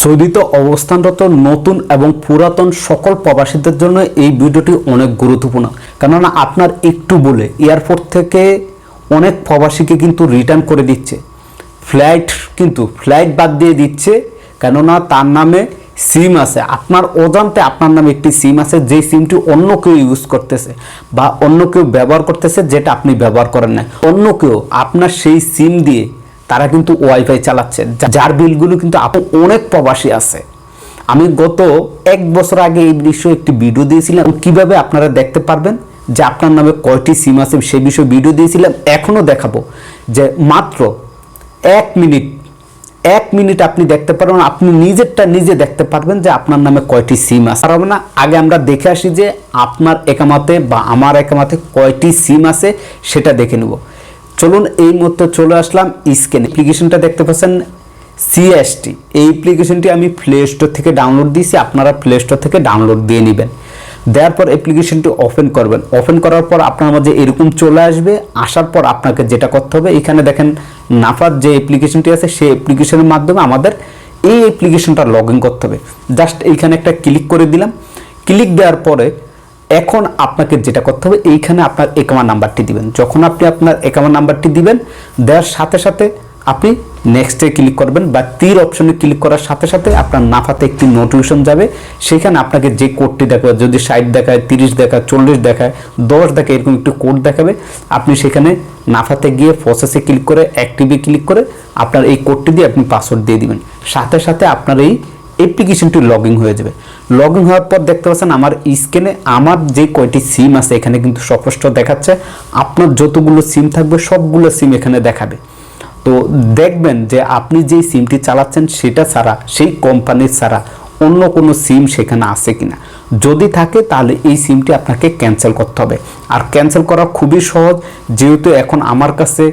সৌদিতে অবস্থানরত নতুন এবং পুরাতন সকল প্রবাসীদের জন্য এই ভিডিওটি অনেক গুরুত্বপূর্ণ। কেননা আপনার একটু বলে এয়ারপোর্ট থেকে অনেক প্রবাসীকে কিন্তু রিটার্ন করে দিচ্ছে। ফ্লাইট কিন্তু, ফ্লাইট বাদ দিয়ে দিচ্ছে, কেননা তার নামে সিম আছে। আপনার অজান্তে আপনার নামে একটি সিম আছে যে সিমটি অন্য কেউ ইউজ করতেছে বা অন্য কেউ ব্যবহার করতেছে, যেটা আপনি ব্যবহার করেন না অন্য কেউ আপনার সেই সিম দিয়ে তারা কিন্তু ওয়াইফাই চালাচ্ছে। যার বিলগুলো কিন্তু আপনি অনেক প্রবাসী আছে। আমি গত এক বছর আগে এই বিষয়ে একটি ভিডিও দিয়েছিলাম। কীভাবে আপনারা দেখতে পারবেন যে আপনার নামে কয়টি সিম আছে সেই বিষয়ে ভিডিও দিয়েছিলাম। এখনও দেখাবো যে মাত্র এক মিনিট এক মিনিট আপনি দেখতে পারবেন, আপনি নিজেরটা নিজে দেখতে পারবেন যে আপনার নামে কয়টি সিম আছে। পারবে না, আগে আমরা দেখে আসি যে আপনার একামাতে বা আমার একামাতে কয়টি সিম আছে, সেটা দেখে নেব। চলুন এই মুহূর্তে চলে আসলাম স্ক্যান অ্যাপ্লিকেশনটা দেখতে পাচ্ছেন সিএসটি এই অ্যাপ্লিকেশনটি আমি প্লে স্টোর থেকে ডাউনলোড দিয়েছি, আপনারা প্লে স্টোর থেকে ডাউনলোড দিয়ে নেবেন। দেওয়ার পর অ্যাপ্লিকেশনটি ওপেন করবেন। ওপেন করার পর আপনার মাঝে এরকম চলে আসবে, আসার পর আপনাকে যেটা করতে হবে, এখানে দেখেন নাফার যে অ্যাপ্লিকেশনটি আছে, সেই অ্যাপ্লিকেশনের মাধ্যমে আমাদের এই অ্যাপ্লিকেশনটা লগ করতে হবে। জাস্ট এইখানে একটা ক্লিক করে দিলাম। ক্লিক দেওয়ার পরে এখন আপনাকে যেটা করতে হবে, এইখানে আপনার একামা নাম্বারটি দিবেন। যখন আপনি আপনার একামা নাম্বারটি দিবেন, দেওয়ার সাথে সাথে আপনি নেক্সটে ক্লিক করবেন বা তীর অপশনে ক্লিক করার সাথে সাথে আপনার নাফাতে একটি নোটিফিকেশন যাবে। সেখানে আপনাকে যে কোডটি দেখাবে, যদি ষাট দেখায়, তিরিশ দেখায়, চল্লিশ দেখায়, দশ দেখায়, এরকম একটি কোড দেখাবে, আপনি সেখানে নাফাতে গিয়ে প্রসেসে ক্লিক করে অ্যাক্টিভে ক্লিক করে আপনার এই কোডটি দিয়ে আপনি পাসওয়ার্ড দিয়ে দিবেন। সাথে সাথে আপনার এই অ্যাপ্লিকেশনটি লগ হয়ে যাবে। লগ ইন হওয়ার পর দেখতে পাচ্ছেন আমার স্ক্রিনে আমার যে কয়টি সিম আছে, এখানে কিন্তু স্পষ্ট দেখাচ্ছে। আপনার যতগুলো সিম থাকবে, সবগুলো সিম এখানে দেখাবে। তো দেখবেন যে আপনি যেই সিমটি চালাচ্ছেন, সেটা ছাড়া, সেই কোম্পানির ছাড়া অন্য কোনো সিম সেখানে আছে কিনা। যদি থাকে, তাহলে এই সিমটি আপনাকে ক্যান্সেল করতে হবে। আর ক্যান্সেল করা খুবই সহজ, যেহেতু এখন আমার কাছে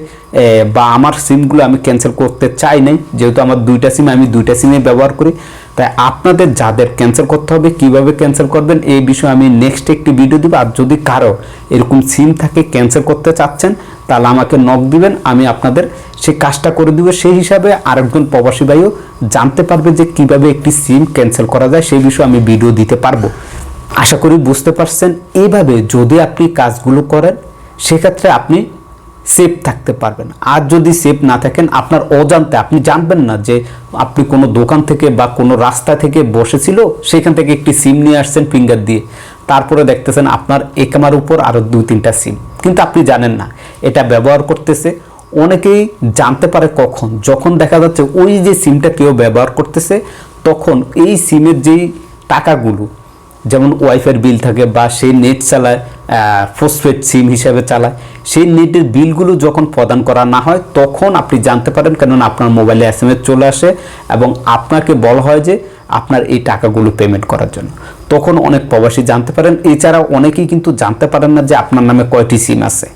বা আমার সিমগুলো আমি ক্যান্সেল করতে চাই নাই, যেহেতু আমার দুইটা সিম আমি দুইটা সিমে ব্যবহার করি। তাই আপনাদের যাদের ক্যান্সেল করতে হবে, কীভাবে ক্যান্সেল করবেন, এই বিষয়ে আমি নেক্সট একটি ভিডিও দিব। আর যদি কারও এরকম সিম থাকে ক্যান্সেল করতে চাচ্ছেন, তাহলে আমাকে নক দিবেন, আমি আপনাদের সেই কাজটা করে দিব। সেই হিসাবে আরেকজন প্রবাসী ভাইও জানতে পারবে যে কীভাবে একটি সিম ক্যান্সেল করা যায়, সেই বিষয়ে আমি ভিডিও দিতে পারব। আশা করি বুঝতে পারছেন। এইভাবে যদি আপনি কাজগুলো করেন, সেক্ষেত্রে আপনি সেফ থাকতে পারবেন। আর যদি সেফ না থাকেন, আপনার অজান্তে আপনি জানবেন না যে আপনি কোনো দোকান থেকে বা কোনো রাস্তা থেকে বসেছিল, সেখান থেকে একটি সিম নিয়ে আসছেন ফিঙ্গার দিয়ে। তারপরে দেখতেছেন আপনার একামার উপর আরও দুই তিনটা সিম কিন্তু আপনি জানেন না, এটা ব্যবহার করতেছে। অনেকেই জানতে পারে কখন। যখন দেখা যাচ্ছে ওই যে সিমটা কেউ ব্যবহার করতেছে, তখন এই সিমের যেই টাকাগুলো যেমন ওয়াইফাইয়ের বিল থাকে বা সেই নেট চালায় ফসফেট সিম হিসাবে চালায়, সেই নেটের বিলগুলো যখন প্রদান করা না হয়, তখন আপনি জানতে পারেন কেননা আপনার মোবাইলে এস চলে আসে এবং আপনাকে বলা হয় যে আপনার এই টাকাগুলো পেমেন্ট করার জন্য। তখন অনেক প্রবাসী জানতে পারেন, এছাড়াও অনেকেই কিন্তু জানতে পারেন না যে আপনার নামে কয়টি সিম আছে।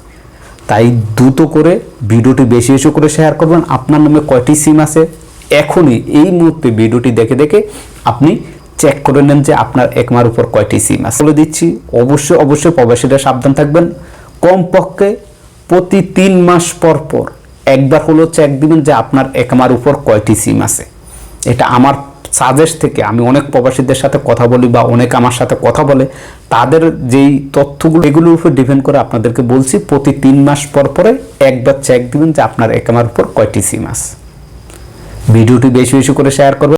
তাই দ্রুত করে ভিডিওটি বেশি বেশি করে শেয়ার করবেন, আপনার নামে কয়টি সিম আছে। এখনই এই মুহূর্তে ভিডিওটি দেখে দেখে আপনি চেক করে নেন যে আপনার একমার উপর কয়টি সিম আছে। বলে দিচ্ছি, অবশ্যই অবশ্যই প্রবাসীরা সাবধান থাকবেন। কমপক্ষে প্রতি তিন মাস পর পর একবার হলো চেক দিবেন যে আপনার একমার উপর কয়টি সিম আছে। এটা আমার সাজেস্ট থেকে, আমি অনেক প্রবাসীদের সাথে কথা বলি বা অনেক আমার সাথে কথা বলে, তাদের যেই তথ্যগুলো, এগুলোর উপর ডিপেন্ড করে আপনাদেরকে বলছি, প্রতি তিন মাস পর পরে একবার চেক দিবেন যে আপনার একমার উপর কয়টি সিম আছে। ভিডিওটি বেশি বেশি করে শেয়ার করবেন।